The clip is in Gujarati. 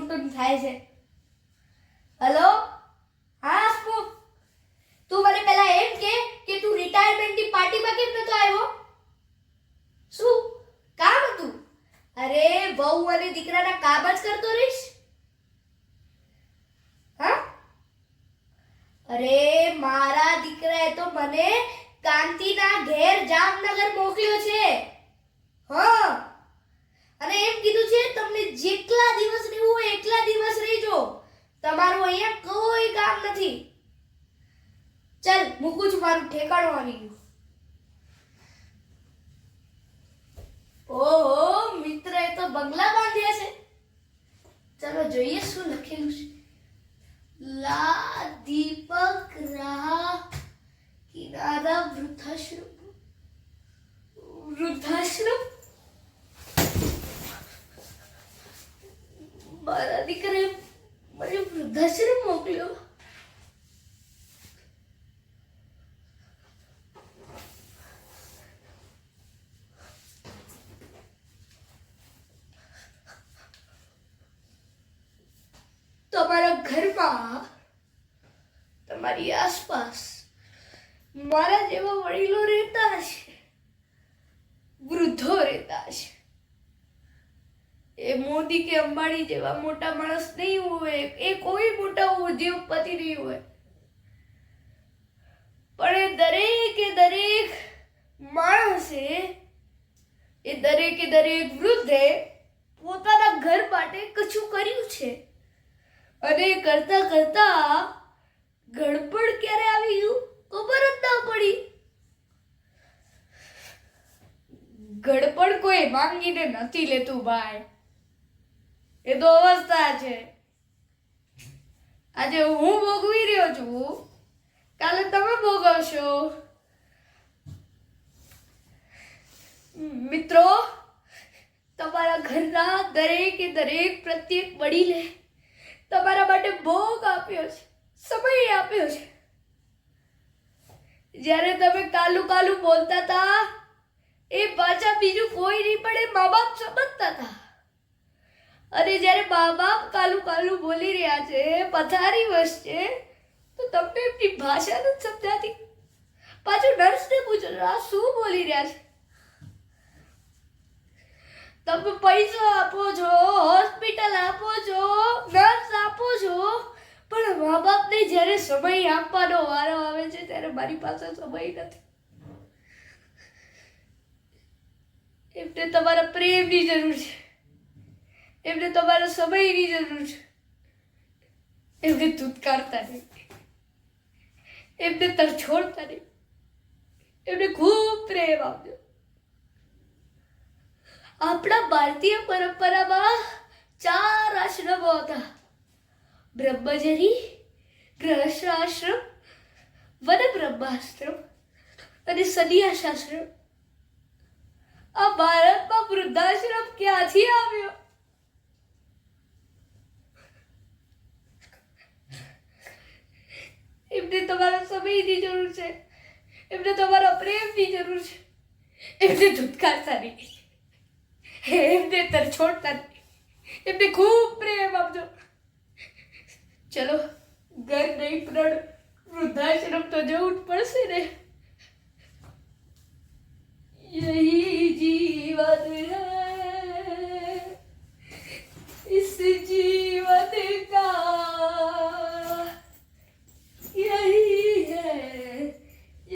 ટૂંક થાય છે. હલો હા સ્પુ તું મને પહેલા એમ કે કે તું રિટાયરમેન્ટની પાર્ટીમાં કેમ નતો આવ્યો? શું? કામ હતું? અરે, વહુ અને દીકરાના કામ જ કરતો રહીશ? અરે, મારા દીકરાએ તો મને કાંતિના ઘેર જામનગર મોકલ્યો છે. હા. અને એમ કીધું છે, તમને જે ઠેકાણું આવી ગયું ઓહો, મિત્રએ તો બંગલા બાંધ્યા છે. ચલો જોઈએ શું લખેલું છે. લા દીપક રાહ કિનારા વૃદ્ધાશ્રમ. વૃદ્ધાશ્રમ? મારા દીકરાએ મને વૃદ્ધાશ્રમ મોકલ્યો તમારા ઘરમાં તમારી આસપાસ મારા જેવા વડીલો રહેતા હશે, વૃદ્ધો રહેતા હશે. એ મોદી કે અંબાણી જેવા મોટા માણસ નહીં હોય, એ કોઈ મોટા ઉદ્યોગપતિ નહીં હોય. પણ એ દરેકે દરેક માણસે, એ દરેકે દરેક વૃદ્ધે પોતાના ઘર માટે કશું કર્યું છે અને કરતા કરતા ગડબડ ક્યારે આવી ગયું ખબર જ ના પડી ગડબડ કોઈ માંગીને નથી લેતું ભાઈ. એ તો અવસ્થા છે. આજે હું ભોગવી રહ્યો છું. કાલે તમે ભોગવશો. મિત્રો, તમારા ઘરના દરેકે દરેક પ્રત્યેક વડીલે તમારા માટે ભોગ આપ્યો છે, સમય આપ્યો છે. જ્યારે તમે કાલુ કાલુ બોલતા હતા એ પાછા બીજું કોઈ નહીં, પણ એ મા બાપ સમજતા હતા. અને જ્યારે મા બાપ કાલુ કાલું બોલી રહ્યા છે, પથારી વસશે તો તમને એમની ભાષા નથી સમજાતી. પાછું નર્સને પૂછો, આ શું બોલી રહ્યા છે? તમે પૈસો આપો છો, હોસ્પિટલ આપો છો, નર્સ આપો છો. પણ મા બાપને જ્યારે સમય આપવાનો વારો આવે છે, ત્યારે મારી પાસે સમય નથી. એમને તમારા પ્રેમની જરૂર છે. એમને તમારા સમયની જરૂર છે. એમને ધૂતકારતા નહીં. એમને તરછોડતા નહીં. એમને ખૂબ પ્રેમ આપજો આપણા ભારતીય પરંપરામાં ચાર આશ્રમો હતા. બ્રહ્મચરી ગ્રહસ્થાશ્રમ વન બ્રહ્માશ્રમ અને સંન્યાસાશ્રમ. આ ભારતમાં વૃદ્ધાશ્રમ ક્યાંથી આવ્યો? એમને તમારા સમયની જરૂર છે. એમને તમારા પ્રેમની જરૂર છે. એમને ધૂતકારતા નહીં એમને તરછોડતા નહીં એમને ખૂબ પ્રેમ આપજો. ચલો, ઘર નહીં પણ વૃદ્ધાશ્રમ તો જવું જ પડશે ને.